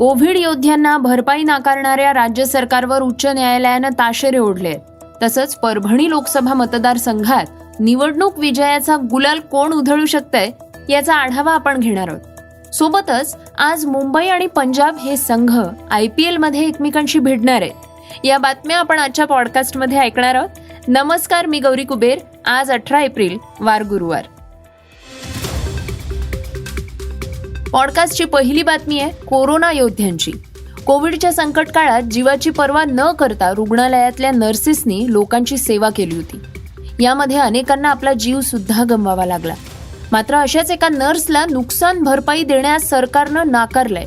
Covid योद्ध्यांना भरपाई नाकारणाऱ्या राज्य सरकारवर उच्च न्यायालयानं ताशेरे ओढले. तसंच परभणी लोकसभा मतदारसंघात निवडणूक विजयाचा गुलाल कोण उधळू शकतंय याचा आढावा आपण घेणार आहोत. सोबतच आज मुंबई आणि पंजाब हे संघ आय पी एलमध्ये एकमेकांशी भिडणार आहेत. या बातम्या आपण आजच्या पॉडकास्टमध्ये ऐकणार आहोत. नमस्कार मी गौरी कुबेर. आज अठरा एप्रिल वार गुरुवार पॉडकास्टची पहिली बातमी आहे कोरोना योद्ध्यांची. कोविडच्या संकट काळात जीवाची पर्वा न करता रुग्णालयातल्या नर्सेसनी लोकांची सेवा केली होती. यामध्ये अनेकांना आपला जीव सुद्धा गमवावा लागला. मात्र अशाच एका नर्सला नुकसान भरपाई देण्यास सरकारनं नाकारलंय.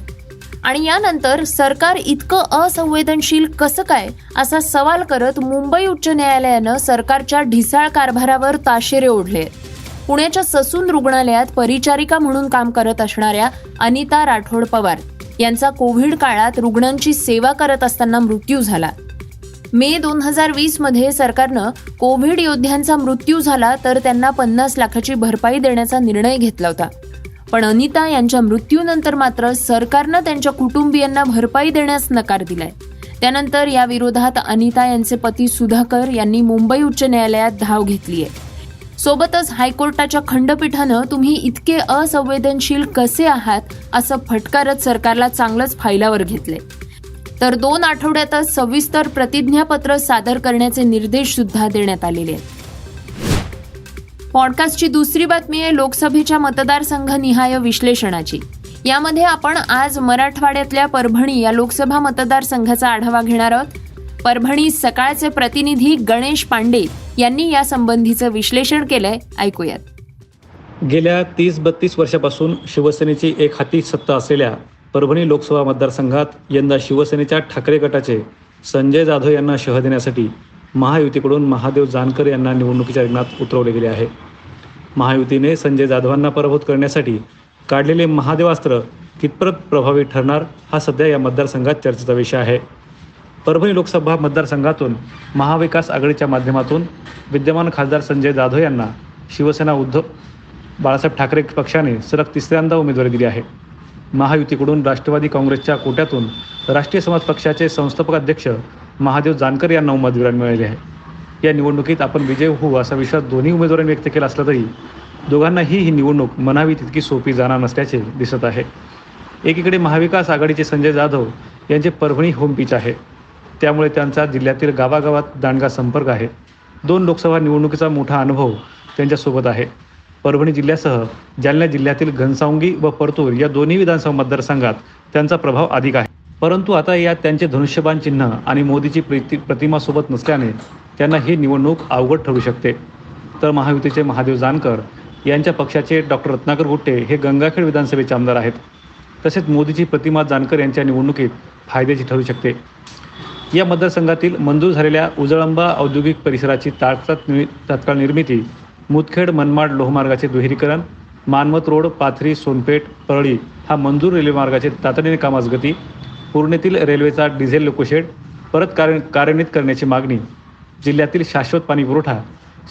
आणि यानंतर सरकार इतकं असंवेदनशील कसं काय असा सवाल करत मुंबई उच्च न्यायालयानं सरकारच्या ढिसाळ कारभारावर ताशेरे ओढले आहेत. पुण्याच्या ससून रुग्णालयात परिचारिका म्हणून काम करत असणाऱ्या अनिता राठोड पवार यांचा कोविड काळात रुग्णांची सेवा करत असताना मृत्यू झाला. मे दोन हजार वीसमध्ये सरकारनं कोविड योद्ध्यांचा मृत्यू झाला तर त्यांना पन्नास लाखाची भरपाई देण्याचा निर्णय घेतला होता. पण अनिता यांच्या मृत्यूनंतर मात्र सरकारनं त्यांच्या कुटुंबियांना भरपाई देण्यास नकार दिलाय. त्यानंतर या विरोधात अनिता यांचे पती सुधाकर यांनी मुंबई उच्च न्यायालयात धाव घेतली आहे सोबतच हायकोर्टाच्या खंडपीठानं तुम्ही इतके असंवेदनशील कसे आहात असं फटकारत सरकारला चांगलंच फायलावर घेतले तर दोन आठवड्यातच सविस्तर प्रतिज्ञापत्र सादर करण्याचे निर्देश सुद्धा देण्यात आलेले आहेत. पॉडकास्टची दुसरी बातमी आहे लोकसभेच्या मतदारसंघ निहाय विश्लेषणाची. यामध्ये आपण आज मराठवाड्यातल्या परभणी या लोकसभा मतदारसंघाचा आढावा घेणार आहोत. परभणी सकाळचे प्रतिनिधी गणेश पांडे यांनी या संबंधीचं विश्लेषण केलंय. ऐकूयात. गेल्या तीस बत्तीस वर्षापासून शिवसेनेची एक हाती सत्ता असलेल्या परभणी लोकसभा मतदारसंघात यंदा शिवसेनेच्या ठाकरे गटाचे संजय जाधव यांना शह देण्यासाठी महायुतीकडून महादेव जानकर यांना निवडणुकीच्या रिंगणात उतरवले गेले आहे. महायुतीने संजय जाधवांना पराभूत करण्यासाठी काढलेले महादेवास्त्र कितपत प्रभावी ठरणार हा सध्या या मतदारसंघात चर्चेचा विषय आहे. परभणी लोकसभा मतदारसंघातून महाविकास आघाडीच्या माध्यमातून विद्यमान खासदार संजय जाधव यांना शिवसेना उद्धव बाळासाहेब ठाकरे पक्षाने सलग तिसऱ्यांदा उमेदवारी दिली आहे. महायुतीकडून राष्ट्रवादी काँग्रेसच्या कोट्यातून राष्ट्रीय समाज पक्षाचे संस्थापक अध्यक्ष महादेव जानकर यांना उमेदवारी मिळाली आहे. या निवडणुकीत आपण विजय होऊ असा विश्वास दोन्ही उमेदवारांनी व्यक्त केला असला तरी दोघांनाही ही निवडणूक म्हणावी तितकी सोपी जाणार नसल्याचे दिसत आहे. एकीकडे महाविकास आघाडीचे संजय जाधव यांचे परभणी होम पिच आहे. त्यामुळे त्यांचा जिल्ह्यातील गावागावात दांडगा संपर्क आहे. दोन लोकसभा निवडणुकीचा मोठा अनुभव त्यांच्यासोबत आहे. परभणी जिल्ह्यासह जालना जिल्ह्यातील घनसावंगी व परतूर या दोन्ही विधानसभा मतदारसंघात त्यांचा प्रभाव अधिक आहे. परंतु आता यात त्यांचे धनुष्यबाण चिन्ह आणि मोदीची प्रीती प्रतिमासोबत नसल्याने त्यांना ही निवडणूक अवघड ठरू शकते. तर महायुतीचे महादेव जानकर यांच्या पक्षाचे डॉक्टर रत्नाकर गुट्टे हे गंगाखेड विधानसभेचे आमदार आहेत. तसेच मोदीची प्रतिमा जानकर यांच्या निवडणुकीत फायद्याची ठरू शकते. या मतदारसंघातील मंजूर झालेल्या उजळंबा औद्योगिक परिसराची तात्काळ निर्मि- तात्काळ निर्मिती मुदखेड मनमाड लोहमार्गाचे दुहेरीकरण मानवत रोड पाथरी सोनपेठ परळी हा मंजूर रेल्वे मार्गाचे तातडीने कामास गती पूर्णेतील रेल्वेचा डिझेल लोकोशेड परत कार्य कार्यान्वित करण्याची मागणी जिल्ह्यातील शाश्वत पाणी पुरवठा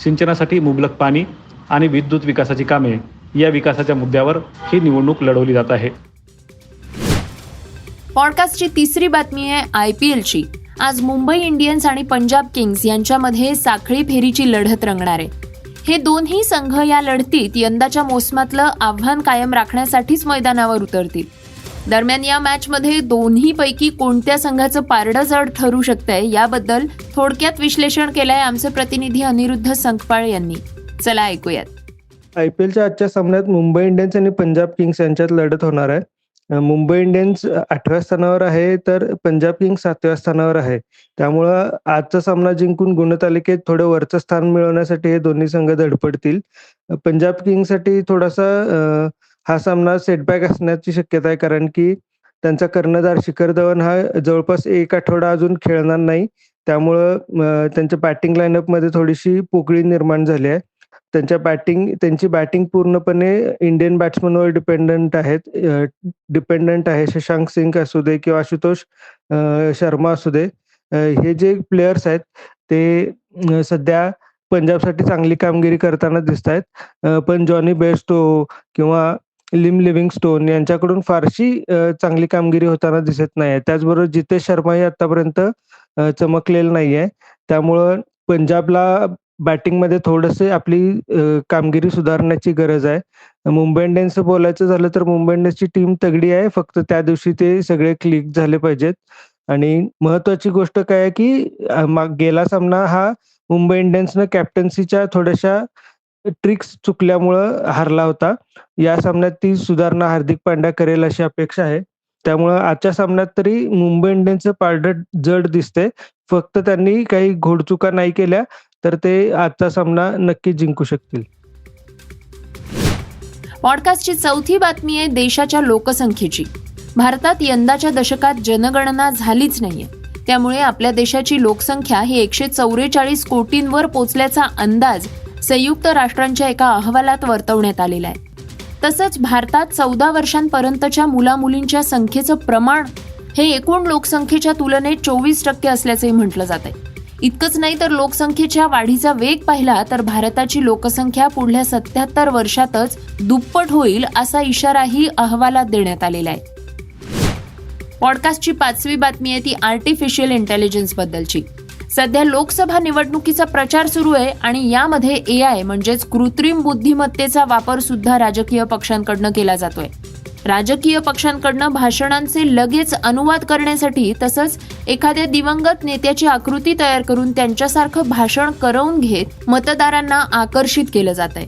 सिंचनासाठी मुबलक पाणी आणि विद्युत विकासाची कामे या विकासाच्या मुद्द्यावर ही निवडणूक लढवली जात आहे. पॉडकास्टची तिसरी बातमी आहे आय पी एलची आज मुंबई इंडियन्स आणि पंजाब किंग्स यांच्यामध्ये साखळी फेरीची लढत रंगणार आहे. हे दोन्ही संघ या लढतीत यंदाच्या मोसमातलं आव्हान कायम राखण्यासाठीच मैदानावर उतरतील. दरम्यान या मॅचमध्ये दोन्हीपैकी कोणत्या संघाचं पारडं जड ठरू शकतंय याबद्दल थोडक्यात विश्लेषण केलंय आमचे प्रतिनिधी अनिरुद्ध संकपाळ यांनी. चला ऐकूयात. आय पी एलच्या आजच्या सामन्यात मुंबई इंडियन्स आणि पंजाब किंग्स यांच्यात लढत होणार आहे. मुंबई इंडियन्स आठव्या स्थानावर आहे तर पंजाब किंग्स सातव्या स्थानावर आहे. त्यामुळं आजचा सामना जिंकून गुणतालिकेत थोडं वरचं स्थान मिळवण्यासाठी हे दोन्ही संघ धडपडतील. पंजाब किंग्ससाठी थोडासा हा सामना सेटबॅक असण्याची शक्यता आहे कारण की त्यांचा कर्णधार शिखर धवन हा जवळपास एक आठवडा अजून खेळणार नाही. त्यामुळं त्यांच्या बॅटिंग लाईनअपमध्ये थोडीशी पोकळी निर्माण झाली आहे. त्यांच्या बॅटिंग त्यांची बॅटिंग पूर्णपणे इंडियन बॅट्समनवर डिपेंडंट आहेत डिपेंडंट आहे शशांक सिंग असू दे किंवा आशुतोष शर्मा असू दे हे जे प्लेयर्स आहेत ते सध्या पंजाबसाठी चांगली कामगिरी करताना दिसत आहेत पण जॉनी बेस्टो किंवा लिम लिव्हिंगस्टोन यांच्याकडून फारशी चांगली कामगिरी होताना दिसत नाही आहे. त्याचबरोबर जितेश शर्माही आत्तापर्यंत चमकलेलं चमकलेला नाही आहे. त्यामुळं पंजाबला बॅटिंगमध्ये थोडंसं आपली कामगिरी सुधारण्याची गरज आहे. मुंबई इंडियन्सचं बोलायचं झालं तर मुंबई इंडियन्सची टीम तगडी आहे. फक्त त्या दिवशी ते सगळे क्लिक झाले पाहिजेत आणि महत्वाची गोष्ट काय आहे, की गेला सामना हा मुंबई इंडियन्सनं कॅप्टन्सीच्या थोड्याशा ट्रिक्स चुकल्यामुळं हारला होता. या सामन्यात ती सुधारणा हार्दिक पांड्या करेल अशी अपेक्षा आहे. त्यामुळं आजच्या सामन्यात तरी मुंबई इंडियन्सचं पारडं जड दिसते फक्त त्यांनी काही घोडचुका नाही केल्या, तर ते आजचा सामना नक्की जिंकू शकतील. पॉडकास्टची चौथी बातमी आहे देशाच्या लोकसंख्येची. भारतात यंदाच्या दशकात जनगणना झालीच नाहीये. त्यामुळे आपल्या देशाची लोकसंख्या ही एकशे चौवेचाळीस कोटींवर पोचल्याचा अंदाज संयुक्त राष्ट्रांच्या एका अहवालात वर्तवण्यात आलेला आहे. तसंच भारतात चौदा वर्षांपर्यंतच्या मुलामुलींच्या संख्येचं प्रमाण हे एकूण लोकसंख्येच्या तुलनेत चोवीस टक्के असल्याचंही म्हटलं जात आहे इतकंच नाही तर लोकसंख्येच्या वाढीचा वेग पाहिला तर भारताची लोकसंख्या पुढल्या सत्याहत्तर वर्षातच दुप्पट होईल असा इशाराही अहवालात देण्यात आलेला आहे. पॉडकास्टची पाचवी बातमी आहे ती आर्टिफिशियल इंटेलिजन्स बद्दलची. सध्या लोकसभा निवडणुकीचा प्रचार सुरू आहे आणि यामध्ये ए आय म्हणजेच कृत्रिम बुद्धिमत्तेचा वापर सुद्धा राजकीय पक्षांकडनं केला जातोय. राजकीय पक्षांकडनं भाषणांचे लगेच अनुवाद करण्यासाठी तसंच एखाद्या दिवंगत नेत्याची आकृती तयार करून त्यांच्यासारखं भाषण करवून घेत मतदारांना आकर्षित केलं जात आहे.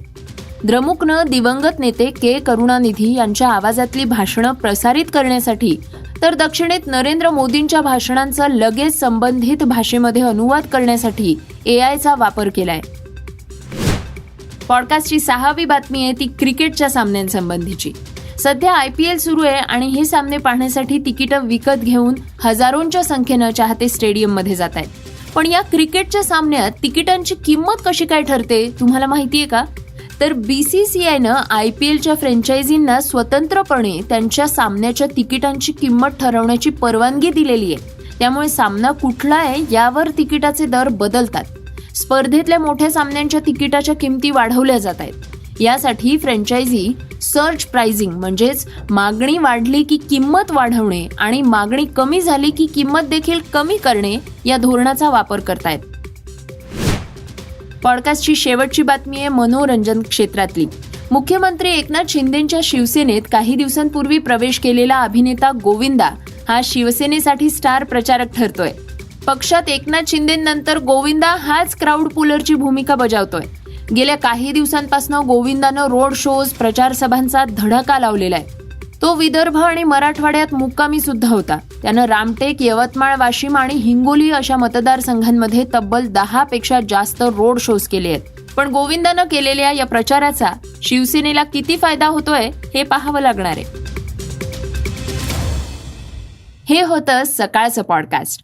द्रमुकनं दिवंगत नेते के. करुणानिधी यांच्या आवाजातली भाषणं प्रसारित करण्यासाठी तर दक्षिणेत नरेंद्र मोदींच्या भाषणांचा लगेच संबंधित भाषेमध्ये अनुवाद करण्यासाठी एआयचा वापर केलाय. पॉडकास्टची सहावी बातमी आहे ती क्रिकेटच्या सामन्यांसंबंधीची. सध्या आय पी एल सुरू आहे आणि हे सामने पाहण्यासाठी तिकीटं विकत घेऊन हजारोंच्या संख्येनं चाहते स्टेडियममध्ये जात आहेत. पण या क्रिकेटच्या सामन्यात तिकिटांची किंमत कशी काय ठरते तुम्हाला माहिती आहे का? तर बी सी सी आयनं आय पी एलच्या फ्रँचायझींना स्वतंत्रपणे त्यांच्या सामन्याच्या तिकिटांची किंमत ठरवण्याची परवानगी दिलेली आहे. त्यामुळे सामना कुठला आहे यावर तिकिटाचे दर बदलतात. स्पर्धेतल्या मोठ्या सामन्यांच्या तिकिटाच्या किमती वाढवल्या जात आहेत. यासाठी फ्रँचायझी सर्च प्राइसिंग म्हणजेच मागणी वाढली की किंमत वाढवणे आणि मागणी कमी झाली की किंमत देखील कमी करणे या धोरणाचा वापर करतायत. पॉडकास्टची शेवटची बातमी आहे मनोरंजन क्षेत्रातली. मुख्यमंत्री एकनाथ शिंदेच्या शिवसेनेत काही दिवसांपूर्वी प्रवेश केलेला अभिनेता गोविंदा हा शिवसेनेसाठी स्टार प्रचारक ठरतोय. पक्षात एकनाथ शिंदेनंतर गोविंदा हाच क्राऊड पुलरची भूमिका बजावतोय. गेल्या काही दिवसांपासून गोविंदानं रोड शोज प्रचार सभांचा धडाका लावलेला आहे. तो विदर्भ आणि मराठवाड्यात मुक्कामी सुद्धा होता. त्यानं रामटेक यवतमाळ वाशिम आणि हिंगोली अशा मतदारसंघांमध्ये तब्बल दहा पेक्षा जास्त रोड शोज केले आहेत. पण गोविंदानं केलेल्या या प्रचाराचा शिवसेनेला किती फायदा होतोय हे पाहावं लागणार आहे. हे होतं सकाळचं पॉडकास्ट.